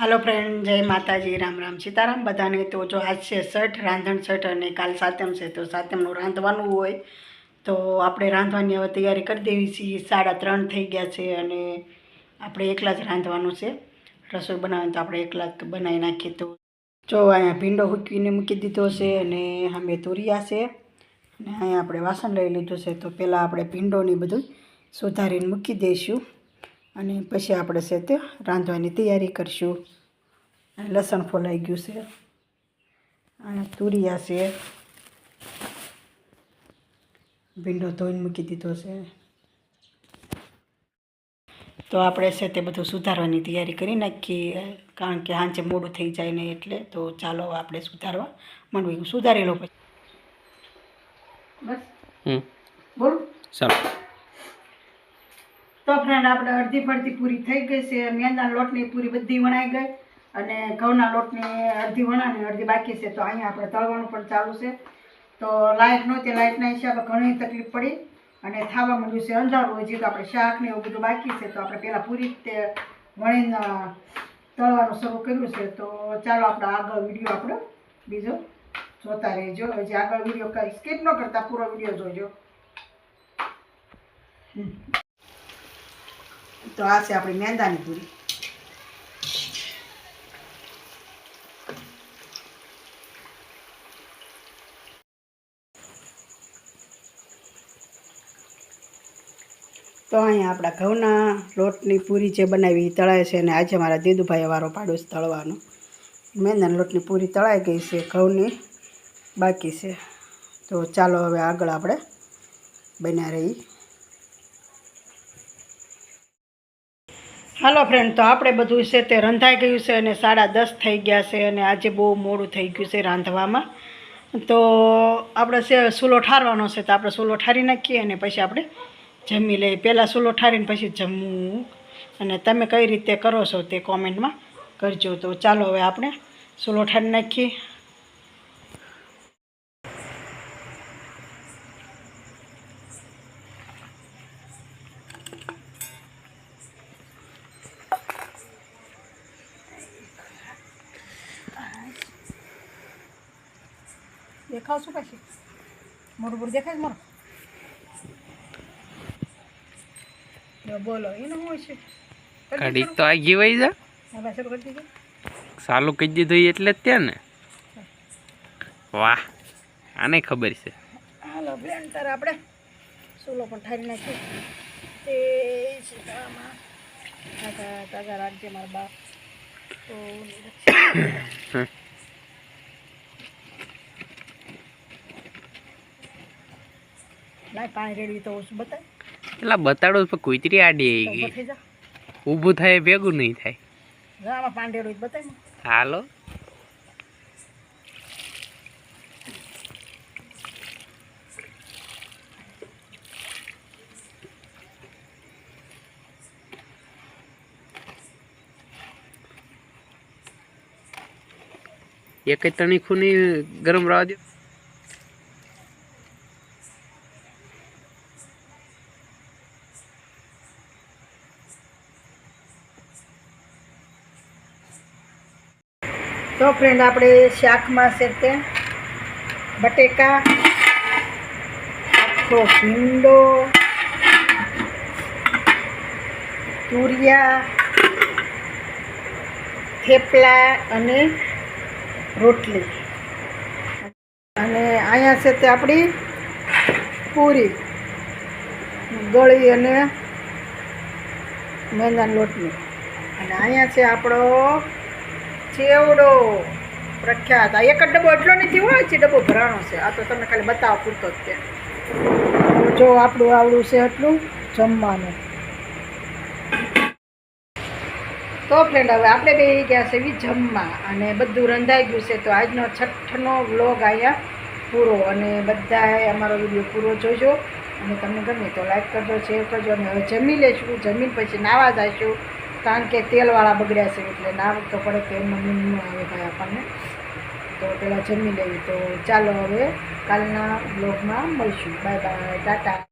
હાલો friend જય માતાજી, રામ રામ સીતારામ. બધાને તો જો આજ છે શર્ટ, રાંધણ શર્ટ અને કાલ સાતમ છે, તો સાતમનું રાંધવાનું હોય. તો આપણે રાંધવાની હવે તૈયારી કરી દેવી છીએ. સાડા ત્રણ થઈ ગયા છે અને આપણે એકલા જ રાંધવાનું છે. રસોઈ બનાવીને તો આપણે એકલા બનાવી નાખીએ તો. જો અહીંયા ભીંડો હૂકવીને મૂકી દીધો છે અને સામે તુરિયા છે. અને અહીંયા આપણે વાસણ લઈ લીધું છે. તો પહેલાં આપણે ભીંડોની બધું સુધારીને મૂકી દઈશું. અને પછી આપણે છે તે રાંધવાની તૈયારી કરીશું. લસણ ફોલાઈ ગયું છે. અને તુરિયા છે. ભીંડો ધોઈને મૂકી દીધો છે. તો આપણે છે તે બધું સુધારવાની તૈયારી કરી નાખીએ કારણ કે સાંજે મોડું થઈ જાય ને એટલે તો ચાલો આપણે સુધારવા માંડવી. હું સુધારી પછી. બસ બોલ. ચાલો. તો ફ્રેન્ડ, આપણે અડધી પડધી પૂરી થઈ ગઈ છે. મેંદાના લોટની પૂરી બધી વણાઈ ગઈ અને ઘઉંના લોટની અડધી વણાને અડધી બાકી છે. તો અહીંયા આપણે તળવાનું પણ ચાલુ છે. તો લાઇટ નહોતી લાઇટના હિસાબે ઘણી તકલીફ પડી અને થાવા માંડ્યું છે, અંધારું હજી તો આપણે શાક ને એવું બધું બાકી છે. તો આપણે પહેલાં પૂરી તે વણીને તળવાનું શરૂ કર્યું છે. તો ચાલો આપણે આગળ વીડિયો આપણો બીજો જોતા રહેજો. હજી આગળ વીડિયો સ્કીપ ન કરતા, પૂરો વીડિયો જોજો. તો આ છે આપણી મેંદાની પૂરી. તો અહીંયા આપણા ઘઉંના લોટની પૂરી જે બનાવી એ તળાય છે અને આજે મારા દીદુભાઈએ વારો પાડોશ તળવાનો. મેંદાના લોટની પૂરી તળાઈ ગઈ છે, ઘઉંની બાકી છે. તો ચાલો હવે આગળ આપણે બન્યા રહી હાલો ફ્રેન્ડ તો આપણે બધું છે તે રંધાઈ ગયું છે અને સાડા દસ થઈ ગયા છે અને આજે બહુ મોડું થઈ ગયું છે રાંધવામાં. તો આપણે છે સૂલો ઠારવાનો છે, તો આપણે સૂલો ઠારી નાખીએ અને પછી આપણે જમી લઈએ. પહેલાં સૂલો ઠારીને પછી જમવું. અને તમે કઈ રીતે કરો છો તે કોમેન્ટમાં કરજો. તો ચાલો હવે આપણે સૂલો ઠારી નાખીએ. દેખાવ શું પછી મોટું બોર દેખાય મારો? બોલો એનું શું છે ઘડી તો આગી વહી જા સાલું કહી દીધું. એટલે જ ત્યાં ને. વાહ આને ખબર છે. હાલો બ્લેન્ડર આપણે સોલો પણ ઠારી નાખીએ. તે સીતામાં તાજા રાજ્ય રાખજે મારા બાપ. તો હમ. લાય રેડવી તો ઓછું બતાય. પેલા બતાડો પણ કુતરી આડી આવી ગઈ ઉભું ઊભું થાય ભેગું નહીં થાય. આમાં પાણી બતાય હાલો. એક તણી ખૂની ગરમ રહેવા દો તો ફ્રેન્ડ આપણે શાકમાં છે તે બટેકા, આખો ભીંડો, તુરિયા, થેપલા અને રોટલી. અને અહીંયા છે તે આપણી પૂરી, ગળી અને મેંદાન લોટની. અને અહીંયા છે આપણો ચેવડો પ્રખ્યાત. આ એક જ ડબ્બો એટલો નથી હોય છે ડબ્બો ભરાણો છે. આ તો તમને ખાલી બતાવો પૂરતો જ છે. જો આપણું આવડું છે એટલું જમવાનું. તો ફ્રેન્ડ હવે આપણે બે ગયા છે એવી જમવા અને બધું રંધાઈ ગયું છે. તો આજનો છઠ્ઠનો વ્લોગ અહીંયા પૂરો અને બધાએ અમારો વીડિયો પૂરો જોજો. અને તમને ગમે તો લાઈક કરજો શેર કરજો અને હવે જમી લેશું. જમીન પછી નાવા જઈશું કારણ કે તેલવાળા બગડ્યા છે એટલે ના તો પડે તો એમનો મીન ન આવે ભાઈ આપણને. તો પહેલાં જમી લેવી. તો ચાલો હવે કાલના બ્લોગમાં મળીશું. Bye bye Tata